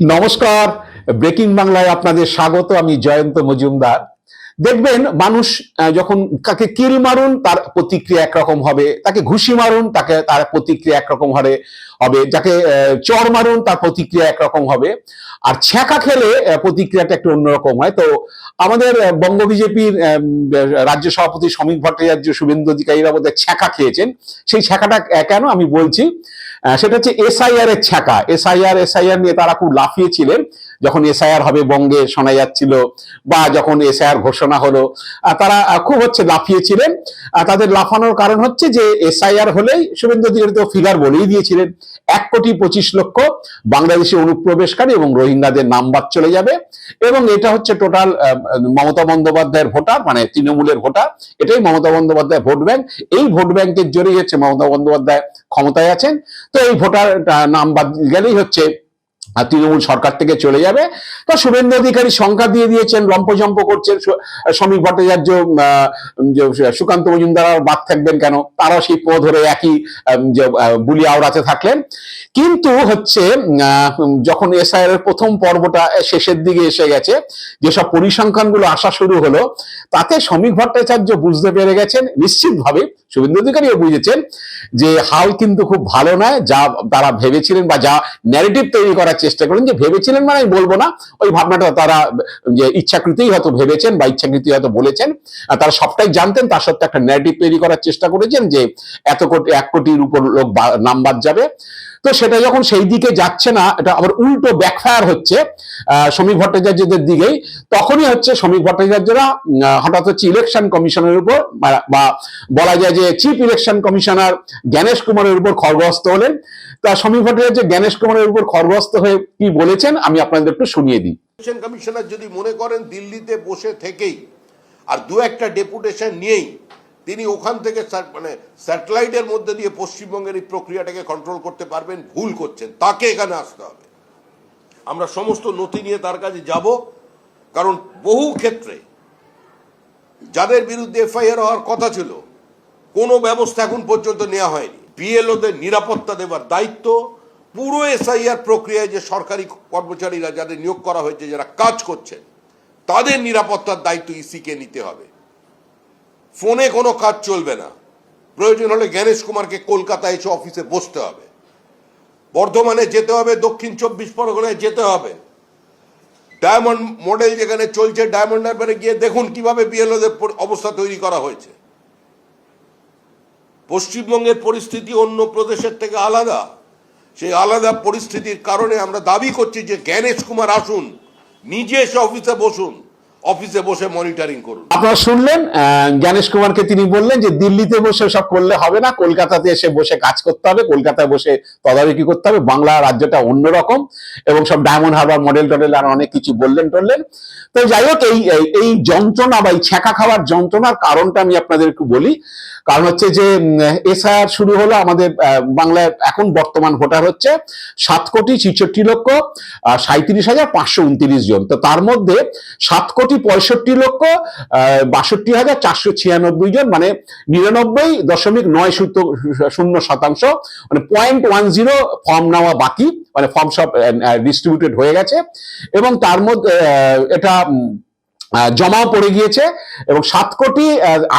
নমস্কার। ব্রেকিং বাংলায় আপনাদের স্বাগত, আমি জয়ন্ত মজুমদার। দেখবেন, মানুষ যখন কাকে কিল মারুন, তার প্রতিক্রিয়া একরকম হবে। তাকে ঘুষি মারুন, তাকে, তার প্রতিক্রিয়া একরকম হবে হবে। যাকে চর মারুন, তার প্রতিক্রিয়া একরকম হবে। আর ছ্যাঁকা খেলে প্রতিক্রিয়াটা একটু অন্যরকম হয়। তো আমাদের বঙ্গ বিজেপির রাজ্য সভাপতি শ্রমিক ভট্টাচার্য, শুভেন্দু অধিকারীরা বোধহয় ছ্যাঁকা খেয়েছেন, সেই ছ্যাঁকাটা কেন আমি বলছি? সেটা হচ্ছে এসআইআর এর ছ্যাঁকা। এসআইআর এসআইআর নিয়ে তারা খুব লাফিয়েছিলেন। যখন এসআইআর হবে, বঙ্গে শোনা যাচ্ছিল বা যখন এসআইআর ঘোষণা হলো তারা খুব হচ্ছে লাফিয়েছিলেন। তাদের লাফানোর কারণ হচ্ছে যে এসআইআর হলেই শুভেন্দু অধিকারী তো ফিগার বলেই দিয়েছিলেন। এক কোটি পঁচিশ লক্ষ বাংলাদেশি অনুপ্রবেশকারী এবং রোহিঙ্গাদের নাম বাদ চলে যাবে এবং এটা হচ্ছে টোটাল মমতা বন্দ্যোপাধ্যায়ের ভোটার মানে তৃণমূলের ভোটার, এটাই মমতা বন্দ্যোপাধ্যায় ভোট ব্যাংক। এই ভোট ব্যাংকের জোরেই হচ্ছে মমতা বন্দ্যোপাধ্যায় ক্ষমতায় আছেন। তো এই ভোটার নাম বাদ গেলেই হচ্ছে তৃণমূল সরকার থেকে চলে যাবে। তো শুভেন্দু অধিকারী সংখ্যা দিয়ে দিয়েছেন লম্পজম্প করছেন শ্রমিক ভট্টাচার্য সুকান্ত মজুমদার বাদ থাকবেন কেন? তারাও সেই পদ ধরে একই বুলি আওড়াতে থাকলেন। কিন্তু হচ্ছে যখন এসআইআর এর প্রথম পর্বটা শেষের দিকে এসে গেছে, যেসব পরিসংখ্যানগুলো আসা শুরু হলো, তাতে শ্রমিক ভট্টাচার্য বুঝতে পেরে গেছেন, নিশ্চিতভাবে শুভেন্দু অধিকারীও বুঝেছেন যে হাল কিন্তু খুব ভালো নয়, যা তারা ভেবেছিলেন বা যা ন্যারেটিভ তৈরি করার চেষ্টা করেন যে ভেবেছিলেন মানে আমি বলব না। ওই ভাবনাটা তারা যে ইচ্ছাকৃতই হয়তো ভেবেছেন বা ইচ্ছাকৃতই হয়তো বলেছেন। তারা সবটাই জানতেন, তার সত্ত্বে একটা ন্যারেটিভ তৈরি করার চেষ্টা করেছেন যে এত কোটি, এক কোটির উপর লোক নাম বাদ যাবে। তো সেটা যখন সেই দিকে যাচ্ছে না, এটা আবার উল্টো ব্যাকফায়ার হচ্ছে শ্রমিক ভট্টাচার্যদের দিকেই। তখনই হচ্ছে শ্রমিক ভট্টাচার্যরা হঠাৎ হচ্ছে ইলেকশন কমিশনের উপর বা- বলা যায় যে চিফ ইলেকশন কমিশনার জ্ঞানেশ কুমারের উপর খড়গহস্ত হলেন। তা শ্রমিক ভট্টাচার্য জ্ঞানেশ কুমারের উপর খড়গহস্ত হয়ে কি বলেছেন, আমি আপনাদের একটু শুনিয়ে দিই। কমিশনার যদি মনে করেন দিল্লিতে বসে থেকেই, আর দু একটা ডেপুটেশন নিয়েই, তিনি ওখান থেকে মানে স্যাটেলাইটের মধ্যে দিয়ে পশ্চিমবঙ্গের এই প্রক্রিয়াটাকে কন্ট্রোল করতে পারবেন, ভুল করছেন, তাকে এখানে আসতে হবে। আমরা সমস্ত নথি নিয়ে তার কাছে যাব, কারণ বহু ক্ষেত্রে যাদের বিরুদ্ধে এফআইআর হওয়ার কথা ছিল, কোনো ব্যবস্থা এখন পর্যন্ত নেওয়া হয়নি। বিএলওদের নিরাপত্তা দেওয়ার দায়িত্ব পুরো এসআইআর প্রক্রিয়ায় যে সরকারি কর্মচারীরা যাদের নিয়োগ করা হয়েছে, যারা কাজ করছেন, তাদের নিরাপত্তার দায়িত্ব ইসিকে নিতে হবে। ফোনে কোনো কাজ চলবে না। প্রয়োজন হলে জ্ঞানেশ কুমারকে কলকাতায় এসে অফিসে বসতে হবে। বর্ধমানে যেতে হবে, দক্ষিণ চব্বিশ পরগনায় যেতে হবে। ডায়মন্ড মডেল যেখানে চলছে, ডায়মন্ড হারবারে গিয়ে দেখুন কীভাবে বিএলওদের অবস্থা তৈরি করা হয়েছে। পশ্চিমবঙ্গের পরিস্থিতি অন্য প্রদেশের থেকে আলাদা। সেই আলাদা পরিস্থিতির কারণে আমরা দাবি করছি যে জ্ঞানেশ কুমার আসুন, নিজে এসে অফিসে বসুন, অফিসে বসে মনিটরিং করুন। আপনারা শুনলেন জ্ঞানেশ কুমারকে তিনি বললেন যে দিল্লিতে বসে সব করলে হবে না, কলকাতাতে এসে বসে কাজ করতে হবে, কলকাতায় বসে তদারকি করতে হবে, বাংলা রাজ্যটা অন্যরকম এবং সব ডায়মন্ড হারবার, মডেল টডেল আর অনেক কিছু বললেন টললেন। তো যাই হোক এই- এই যন্ত্রণা বা এই ছ্যাঁকা খাওয়ার যন্ত্রণার কারণটা আমি আপনাদের একটু বলি। কারণ হচ্ছে যে এসআর শুরু হলো আমাদের বাংলায় এখন বর্তমান ভোটার হচ্ছে সাত কোটি ছিষট্টি লক্ষ সাঁত্রিশ হাজার পাঁচশো উনত্রিশ জন। তো তার মধ্যে সাত কোটি পঁয়ষট্টি লক্ষ বাষট্টি হাজার চারশো ছিয়ানব্বই জন মানে নিরানব্বই দশমিক নয় শূন্য- শূন্য শতাংশ মানে পয়েন্ট ওয়ান জিরো ফর্ম নেওয়া বাকি মানে ফর্ম সব ডিস্ট্রিবিউটেড হয়ে গেছে। এবং তার মধ্যে এটা জমাও পড়ে গিয়েছে এবং সাত কোটি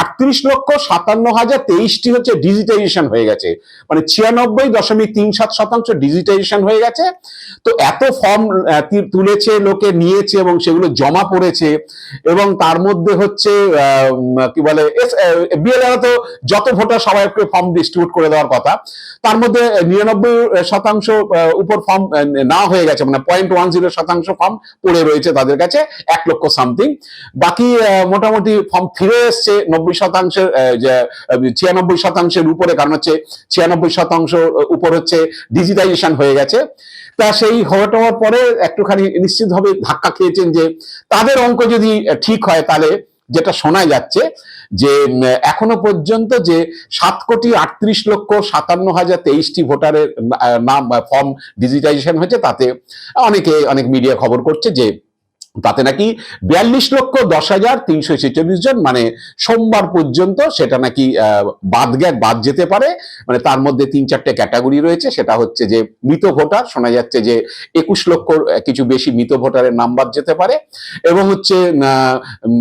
আটত্রিশ লক্ষ সাতান্ন হাজার তেইশটি হচ্ছে ডিজিটাইজেশন হয়ে গেছে। মানে ছিয়ানব্বই দশমিক তিন সাত শতাংশ ডিজিটাইজেশন হয়ে গেছে। তো এত ফর্ম তুলেছে, লোকে নিয়েছে এবং সেগুলো জমা পড়েছে এবং তার মধ্যে হচ্ছে কি বলে বিএলআর তো যত ভোটার সবাইকে ফর্ম ডিস্ট্রিবিউট করে দেওয়ার কথা। তার মধ্যে নিরানব্বই শতাংশ উপর ফর্ম না হয়ে গেছে। মানে পয়েন্ট ওয়ান জিরো শতাংশ ফর্ম পড়ে রয়েছে তাদের কাছে, এক লক্ষ সামথিং বাকি মোটামুটি ফর্ম ফিরে এসছে নব্বই শতাংশের ছিয়ানব্বই শতাংশের উপরে, কারণ হচ্ছে ছিয়ানব্বই শতাংশ উপর হচ্ছে ডিজিটাইজেশন হয়ে গেছে। তা সেই হওয়া পরে একটুখানি নিশ্চিতভাবে ধাক্কা খেয়েছেন যে, তাদের অঙ্ক যদি ঠিক হয় তাহলে যেটা শোনা যাচ্ছে যে এখনও পর্যন্ত যে সাত কোটি আটত্রিশ লক্ষ সাতান্ন হাজার তেইশটি ভোটারের নাম ফর্ম ডিজিটাইজেশন হয়েছে, তাতে অনেকে, অনেক মিডিয়া খবর করছে যে তাতে নাকি বিয়াল্লিশ লক্ষ দশ হাজার তিনশো ছেচল্লিশ জন মানে সোমবার পর্যন্ত সেটা নাকি বাদ গ্যাক বাদ যেতে পারে। মানে তার মধ্যে তিন চারটে ক্যাটাগরি রয়েছে। সেটা হচ্ছে যে মৃত ভোটার, শোনা যাচ্ছে যে একুশ লক্ষ কিছু বেশি মৃত ভোটারের নাম বাদ যেতে পারে। এবং হচ্ছে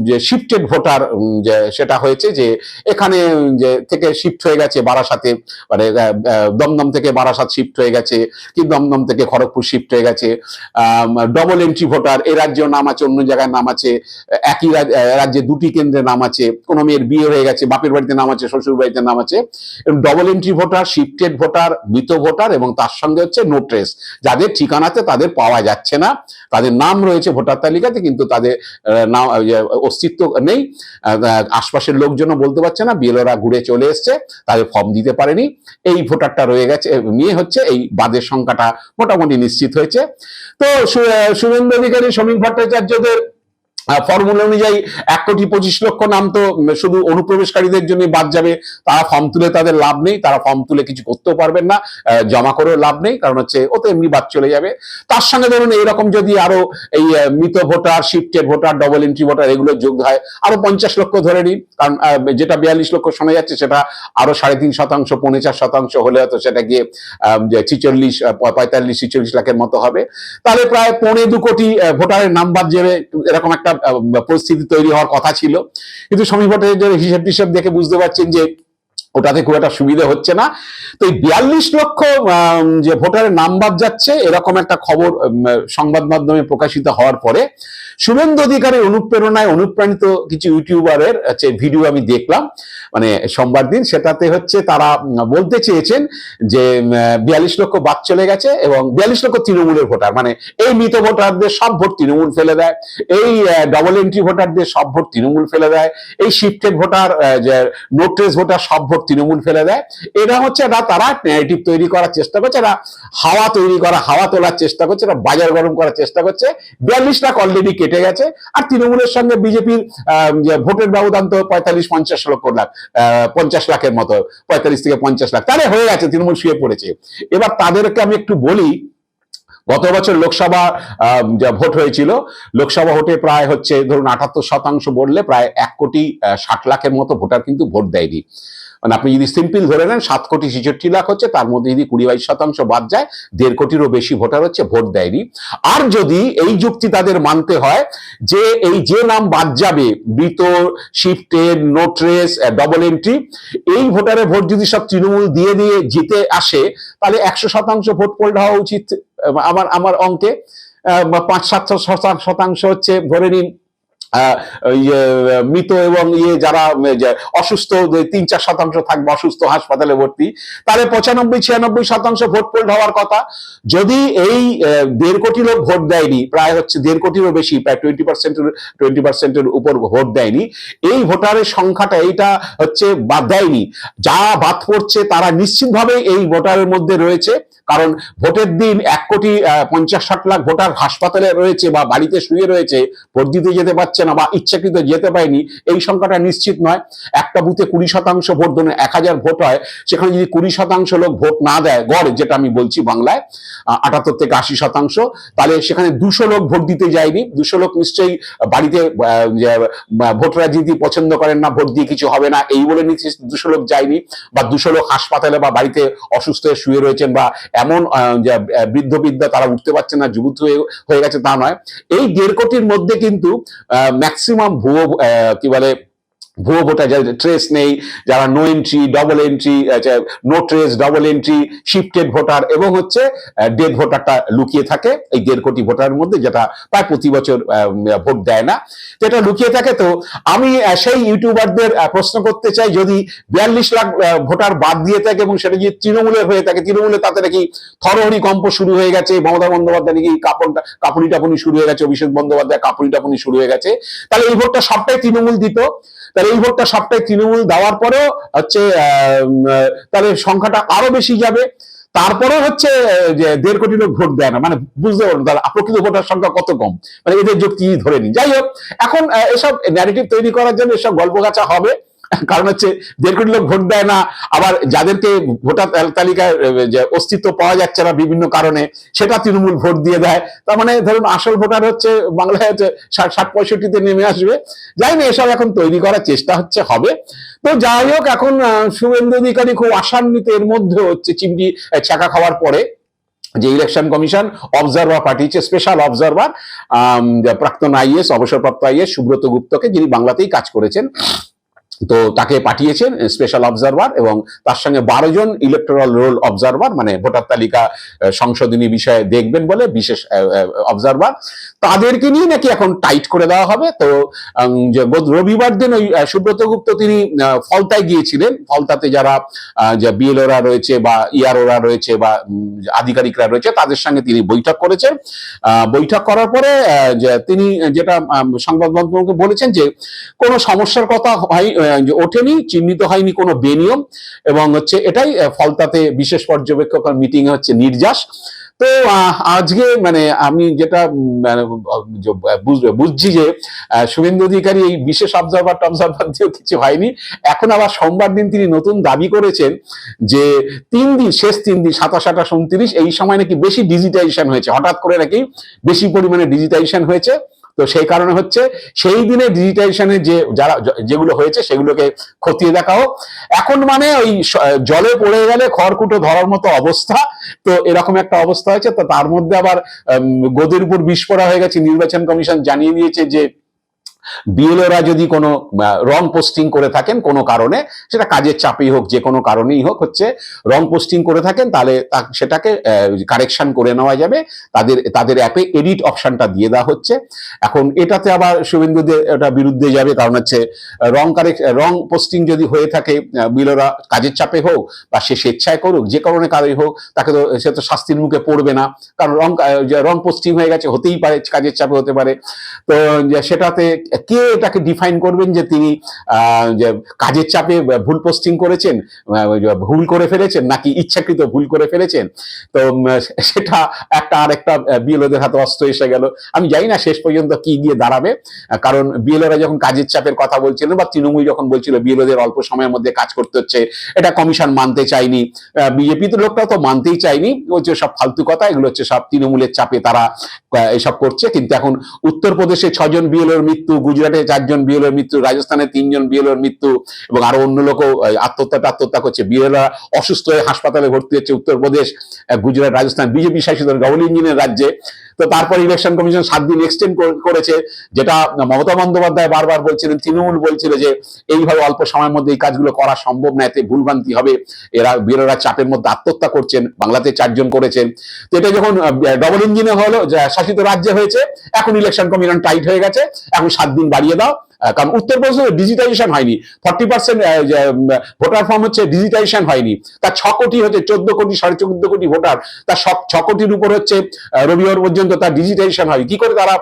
যে শিফটেড ভোটার যে সেটা হয়েছে যে এখানে যে থেকে শিফট হয়ে গেছে বারাসাতে মানে দমদম থেকে বারাসাত শিফট হয়ে গেছে, কি দমদম থেকে খড়গপুর শিফট হয়ে গেছে। ডবল এন্ট্রি ভোটার, এ রাজ্যেও নাম আছে, অন্য জায়গায় নাম আছে, একই রাজ্যে দুটি কেন্দ্রে নাম আছে, কোনো মেয়ের বিয়ে হয়ে গেছে, বাপের বাড়িতে নাম আছে, শ্বশুর বাড়িতে নাম আছে double entry voter shifted voter মৃত ভোটার এবং তার সঙ্গে হচ্ছে নোট্রেস যাদের ঠিকানাতে তাদের পাওয়া যাচ্ছে না। তাদের নাম রয়েছে ভোটার তালিকাতে, কিন্তু তাদের নাম অস্তিত্ব নেই। আশপাশের লোকজনও বলতে পারছে না, বিএলওরা ঘুরে চলে এসছে, তাদের ফর্ম দিতে পারেনি। এই ভোটারটা রয়ে গেছে নিয়ে হচ্ছে এই বাদের সংখ্যাটা মোটামুটি নিশ্চিত হয়েছে। তো শুভেন্দু অধিকারী শ্রমিক ভট্টাচার্যদের ফর্মুলা অনুযায়ী এক কোটি পঁচিশ লক্ষ নাম তো শুধু অনুপ্রবেশকারীদের জন্য বাদ যাবে, তারা ফর্ম তুলে তাদের লাভ নেই, তারা ফর্ম তুলে কিছু করতেও পারবেন না জমা করেও লাভ নেই, কারণ হচ্ছে ও তো এমনি বাদ চলে যাবে। তার সঙ্গে ধরুন এইরকম যদি আরও এই মৃত voter shifted voter double entry voter এগুলো যোগ হয়, আরও পঞ্চাশ লক্ষ ধরে নিন, কারণ যেটা বিয়াল্লিশ লক্ষ শোনা যাচ্ছে সেটা আরও সাড়ে তিন শতাংশ, পৌনে চার শতাংশ হলে হয়তো সেটা গিয়ে ছিচল্লিশ পঁয়তাল্লিশ, ছিচল্লিশ লাখের মতো হবে। তাহলে প্রায় পৌনে দু কোটি ভোটারের নাম বাদ এরকম একটা পরিস্থিতি তৈরি হওয়ার কথা ছিল। কিন্তু সমী ভট্টাচার্যের হিসেব টিসেব দেখে বুঝতে পারছেন যে ওটাতে খুব একটা সুবিধা হচ্ছে না। তো এই বিয়াল্লিশ লক্ষ যে ভোটারের নাম বাদ যাচ্ছে, এরকম একটা খবর সংবাদ মাধ্যমে প্রকাশিত হওয়ার পরে শুভেন্দু অধিকারের অনুপ্রেরণায় অনুপ্রাণিত কিছু ইউটিউবারের হচ্ছে ভিডিও আমি দেখলাম মানে সোমবার দিন, সেটাতে হচ্ছে তারা বলতে চেয়েছেন যে বিয়াল্লিশ লক্ষ বাদ চলে গেছে এবং বিয়াল্লিশ লক্ষ তৃণমূলের ভোটার মানে এই মৃত ভোটারদের সব ভোট তৃণমূল ফেলে দেয়, এই ডবল এন্ট্রি ভোটারদের সব ভোট তৃণমূল ফেলে দেয়, এই shifted voter no trace voter সব ভোট তৃণমূল ফেলে দেয় এটা হচ্ছে এটা তারা ন্যারেটিভ তৈরি করার চেষ্টা করছে, এরা হাওয়া তৈরি করা, হাওয়া তোলার চেষ্টা করছে, এরা বাজার গরম করার চেষ্টা করছে, বিয়াল্লিশ লাখ অলরেডি কেটে গেছে। আর তৃণমূলের সঙ্গে বিজেপির ভোটের ব্যবধান তো পঁয়তাল্লিশ, পঞ্চাশ লক্ষ লাখ পঞ্চাশ লাখের মতো, পঁয়তাল্লিশ থেকে পঞ্চাশ লাখ। তাহলে হয়ে গেছে, তৃণমূল শুয়ে পড়েছে। এবার তাদেরকে আমি একটু বলি, গত বছর লোকসভা যা ভোট হয়েছিল, লোকসভা ভোটে প্রায় হচ্ছে, ধরুন আটাত্তর শতাংশ বললে প্রায় এক কোটি ষাট লাখের মতো ভোটার কিন্তু ভোট দেয়নি। মানে আপনি যদি সিম্পল ধরে নেন, সাত কোটি ছেষট্টি লাখ হচ্ছে, তার মধ্যে যদি কুড়ি বাইশ শতাংশ বাদ যায়, দেড় কোটিরও বেশি ভোটার হচ্ছে, ভোট দেয়নি। আর যদি এই যুক্তি তাদের মানতে হয়, যে এই যে নাম বাদ যাবে মৃত শিফটেড নোট্রেস ডবল এন্ট্রি এই ভোটারের ভোট যদি সব তৃণমূল দিয়ে দিয়ে জিতে আসে, তাহলে একশো শতাংশ ভোট পোল্ড হওয়া উচিত আমার আমার অঙ্কে। পাঁচ, সাত শতাংশ- হচ্ছে, ধরে নিন মৃত এবং ইয়ে যারা অসুস্থ তিন, চার শতাংশ থাকবে, অসুস্থ হাসপাতালে ভর্তি, তাহলে পঁচানব্বই, ছিয়ানব্বই শতাংশ ভোট পোল্ড হওয়ার কথা। যদি এই দেড় কোটি লোক ভোট দেয়নি, প্রায় হচ্ছে দেড় কোটিরও বেশি, প্রায় টোয়েন্টি পার্সেন্টের টোয়েন্টি পার্সেন্টের উপর ভোট দেয়নি, এই ভোটারের সংখ্যাটা এইটা হচ্ছে বাদ দেয়নি। যা বাদ পড়ছে, তারা নিশ্চিতভাবে এই ভোটারের মধ্যে রয়েছে, কারণ ভোটের দিন এক কোটি পঞ্চাশ ষাট লাখ ভোটার হাসপাতালে রয়েছে বা বাড়িতে শুয়ে রয়েছে, ভোট দিতে যেতে পারছে না বা ইচ্ছাকৃত যেতে পারেনি, এই সংখ্যাটা নিশ্চিত নয়। একটা বুথে কুড়ি শতাংশ ভোট ধরুন, এক হাজার ভোট হয়, সেখানে যদি কুড়ি শতাংশ লোক ভোট না দেয়, গড়, যেটা আমি বলছি বাংলায় আটাত্তর থেকে আশি শতাংশ, তাহলে সেখানে দুশো লোক ভোট দিতে যায়নি, দুশো লোক নিশ্চয়ই বাড়িতে ভোটরা যদি পছন্দ করেন না, ভোট দিয়ে কিছু হবে না, এই বলে নিশ্চয়ই দুশো লোক যায়নি, বা দুশো লোক হাসপাতালে বা বাড়িতে অসুস্থ হয়ে শুয়ে রয়েছেন, বা এমন বৃদ্ধ বিদ্যা তারা উঠতে পারছে না, যুবত হয়ে গেছে তা নয়। এই দেড় কোটির মধ্যে কিন্তু ম্যাক্সিমাম ভুয়ো কি বলে ভুয়ো ভোটার যাদের ট্রেস নেই, যারা no entry double entry no trace double entry shifted voter এবং হচ্ছে ডেড ভোটারটা লুকিয়ে থাকে এই দেড় কোটি ভোটারের মধ্যে, যেটা প্রায় প্রতি বছর ভোট দেয় না। তো এটা লুকিয়ে থাকে তো আমি সেই ইউটিউবারদের প্রশ্ন করতে চাই, যদি বিয়াল্লিশ লাখ ভোটার বাদ দিয়ে থাকে এবং সেটা যদি তৃণমূলের হয়ে থাকে, তৃণমূলে তাতে নাকি থরহরি কম্প শুরু হয়ে গেছে, মমতা বন্দ্যোপাধ্যায় নাকি কাপড় কাপুনি টাপুনি শুরু হয়ে গেছে, অভিষেক বন্দ্যোপাধ্যায় কাপুনি টাপুনি শুরু হয়ে গেছে, তাহলে এই ভোটটা সবটাই তৃণমূল দিত। তাহলে এই ভোটটা সবটাই তৃণমূল দেওয়ার পরেও হচ্ছে তাহলে সংখ্যাটা আরও বেশি যাবে। তারপরে হচ্ছে যে দেড় কোটি লোক ভোট দেয় না মানে বুঝতে পারবেন তাহলে প্রকৃত ভোটার সংখ্যা কত কম? মানে এদের যুক্তি ধরে নি যাই হোক, এখন এসব ন্যারেটিভ তৈরি করার জন্য এসব গল্প হবে। কারণ হচ্ছে দেড় কোটি লোক ভোট দেয় না, আবার যাদেরকে ভোটার তালিকায় অস্তিত্ব পাওয়া যাচ্ছে না বিভিন্ন কারণে, সেটা তৃণমূল ভোট দিয়ে দেয়। তার মানে ধরুন আসল ভোটার হচ্ছে বাংলায় হচ্ছে ষাট ষাট পঁয়ষট্টিতে নেমে আসবে। যাই না এসব এখন তৈরি করার চেষ্টা হচ্ছে, হবে। তো যাই হোক, এখন শুভেন্দু অধিকারী খুব আশান্বিত, এর মধ্যে হচ্ছে চিমটি চাকা খাওয়ার পরে যে ইলেকশন কমিশন অবজারভার পাঠিয়েছে স্পেশাল অবজারভার প্রাক্তন আইএস অবসরপ্রাপ্ত আইএস সুব্রত গুপ্তকে, যিনি বাংলাতেই কাজ করেছেন তো তাকে পাঠিয়েছেন স্পেশাল অবজারভার এবং তার সঙ্গে বারো জন ইলেকটোরাল রোল অবজারভার মানে ভোটার তালিকা সংশোধনী বিষয়ে দেখবেন বলে বিশেষ অবজারভার তাদেরকে নিয়ে নাকি এখন টাইট করে দেওয়া হবে। তো রবিবার দিন ওই সুব্রত গুপ্ত তিনি ফলতায় গিয়েছিলেন। ফলতাতে যারা বিএলওরা রয়েছে বা ইআরওরা রয়েছে বা আধিকারিকরা রয়েছে, তাদের সঙ্গে তিনি বৈঠক করেছেন। বৈঠক করার পরে তিনি যেটা সংবাদ মাধ্যমকে বলেছেন যে কোনো সমস্যার কথা হয় ওঠেনি চিহ্নিত হয়নি কোনো বেনিয়ম এবং হচ্ছে এটাই ফলতাতে বিশেষ পর্যবেক্ষক মিটিং হচ্ছে নির্যাস। তো আজকে মানে আমি যেটা মানে, বুঝছি যে শুভেন্দু অধিকারী এই বিশেষ অবজারভার টবজারভার দিয়েও কিছু হয়নি। এখন আবার সোমবার দিন তিনি নতুন দাবি করেছেন যে তিন দিন শেষ তিন দিন সাতাশ আঠাশ উনত্রিশ এই সময় নাকি বেশি ডিজিটাইজেশন হয়েছে। হঠাৎ করে নাকি বেশি পরিমাণে ডিজিটাইজেশন হয়েছে। তো সেই কারণে হচ্ছে সেই দিনে ডিজিটাইজেশনের যে যারা যেগুলো হয়েছে সেগুলোকে খতিয়ে দেখাও। এখন মানে ওই জলে পড়ে গেলে খড়কুটো ধরার মতো অবস্থা। তো এরকম একটা অবস্থা হয়েছে। তো তার মধ্যে আবার উম, গদির উপর বিস্ফোরা হয়ে গেছে। নির্বাচন কমিশন জানিয়ে দিয়েছে যে বিএলওরা যদি কোনো রং পোস্টিং করে থাকেন কোনো কারণে, সেটা কাজের চাপেই হোক, যে কোনো কারণেই হোক, হচ্ছে রং পোস্টিং করে থাকেন, তাহলে সেটাকে কারেকশন করে নেওয়া যাবে। তাদের তাদের অ্যাপে এডিট অপশনটা দিয়ে দেওয়া হচ্ছে। এখন এটাতে আবার শুভেন্দুদের এটা বিরুদ্ধে যাবে, কারণ হচ্ছে রং কারেক রং পোস্টিং যদি হয়ে থাকে বিএলওরা কাজের চাপে হোক, বা সে স্বেচ্ছায় করুক, যে কারণে কারোই হোক, তাকে তো, সে তো শাস্তির মুখে পড়বে না। কারণ রং রং পোস্টিং হয়ে গেছে, হতেই পারে, কাজের চাপে হতে পারে। তো, সেটাতে কে এটাকে ডিফাইন করবেন যে তিনি যে কাজের চাপে ভুল পোস্টিং করেছেন ভুল করে ফেলেছেন, নাকি ইচ্ছাকৃত ভুল করে ফেলেছেন? তো সেটা একটা আরেকটা বিএলওদের হাতে অস্ত্র এসে গেল। আমি জানি না শেষ পর্যন্ত কি গিয়ে দাঁড়াবে কারণ বিএলওরা যখন কাজের চাপের কথা বলছিলেন বা তৃণমূল যখন বলছিল বিএলওদের অল্প সময়ের মধ্যে কাজ করতে হচ্ছে, এটা কমিশন মানতে চায়নি। বিজেপি তো লোকটা তো মানতেই চায়নি হচ্ছে সব ফালতু কথা, এগুলো হচ্ছে সব তৃণমূলের চাপে তারা এসব করছে। কিন্তু এখন উত্তরপ্রদেশে ছজন বিএলওর মৃত্যু গুজরাটে চারজন বিএলওর মৃত্যু, রাজস্থানে তিনজন বিএলওর মৃত্যু এবং আরও অন্য লোকও আত্মহত্যা আত্মহত্যা করছে। বিএলওরা অসুস্থ হয়ে হাসপাতালে ভর্তি হচ্ছে উত্তরপ্রদেশ গুজরাট, রাজস্থান, বিজেপি শাসিত ডবল ইঞ্জিনের রাজ্যে। তো তারপর ইলেকশন কমিশন সাত দিন এক্সটেন্ড করেছে, যেটা মমতা বন্দ্যোপাধ্যায় বারবার বলছিলেন, তৃণমূল বলছিল যে এইভাবে অল্প সময়ের মধ্যে এই কাজগুলো করা সম্ভব না, এতে ভুলভ্রান্তি হবে। এরা বিরোধীরা চাপের মধ্যে আত্মহত্যা করছেন, বাংলাতে চারজন করেছেন। তো এটা যখন ডবল ইঞ্জিনে হলো শাসিত রাজ্যে হয়েছে, এখন ইলেকশন কমিশন টাইট হয়ে গেছে, এখন সাত দিন বাড়িয়ে দাও। কারণ উত্তরপ্রদেশে ডিজিটাইজেশন হয়নি। ফর্টি পার্সেন্ট ভোটার ফর্ম হচ্ছে ডিজিটাইজেশন হয়নি। তার ছ কোটি হচ্ছে চোদ্দ কোটি, সাড়ে চোদ্দ কোটি ভোটার তার সব ছ কোটির উপর হচ্ছে রবিবার পর্যন্ত তার ডিজিটাইজেশন হয় কি করে তারা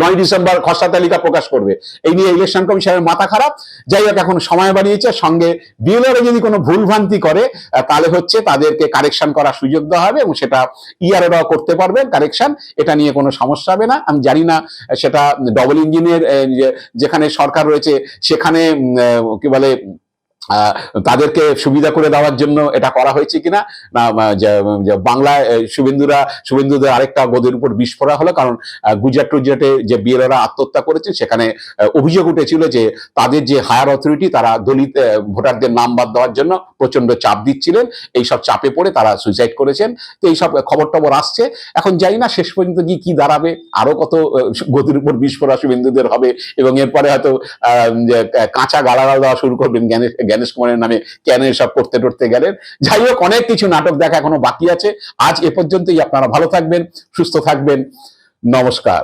নয় ডিসেম্বর খসড়া তালিকা প্রকাশ করবে। এই নিয়ে ইলেকশন কমিশনের মাথা খারাপ। যাই হোক, এখন সময় বাড়িয়েছে। সঙ্গে বিএলআর যদি কোনো ভুলভ্রান্তি করে তাহলে হচ্ছে তাদেরকে কারেকশন করার সুযোগ দেওয়া হবে এবং সেটা ইয়াররাও করতে পারবেন কারেকশন। এটা নিয়ে কোনো সমস্যা হবে না। আমি জানি না সেটা ডবল ইঞ্জিনের যেখানে সরকার রয়েছে, সেখানে কি বলে তাদেরকে সুবিধা করে দেওয়ার জন্য এটা করা হয়েছে কিনা? না বাংলায় শুভেন্দুরা শুভেন্দুদের আরেকটা গদির উপর বিস্ফোরা হলো কারণ গুজরাট টুজরাটে যে বিএলরা আত্মহত্যা করেছে সেখানে অভিযোগ উঠেছিল যে তাদের যে হায়ার অথরিটি তারা দলিত ভোটারদের নাম বাদ দেওয়ার জন্য প্রচণ্ড চাপ দিচ্ছিলেন এই সব চাপে পড়ে তারা সুইসাইড করেছেন। তো এইসব খবর টবর আসছে। এখন জানি না শেষ পর্যন্ত গিয়ে কি দাঁড়াবে আরও কত গতির উপর বিস্ফোরা শুভেন্দুদের হবে এবং এরপরে হয়তো আহ, কাঁচা গালাগাল দেওয়া শুরু করবেন জ্ঞানেশ জ্ঞানেশ কুমারের নামে কেন এসব করতে টরতে গেলেন? যাই হোক, অনেক কিছু নাটক দেখা এখনও বাকি আছে। আজ এ পর্যন্তই, আপনারা ভালো থাকবেন, সুস্থ থাকবেন। নমস্কার।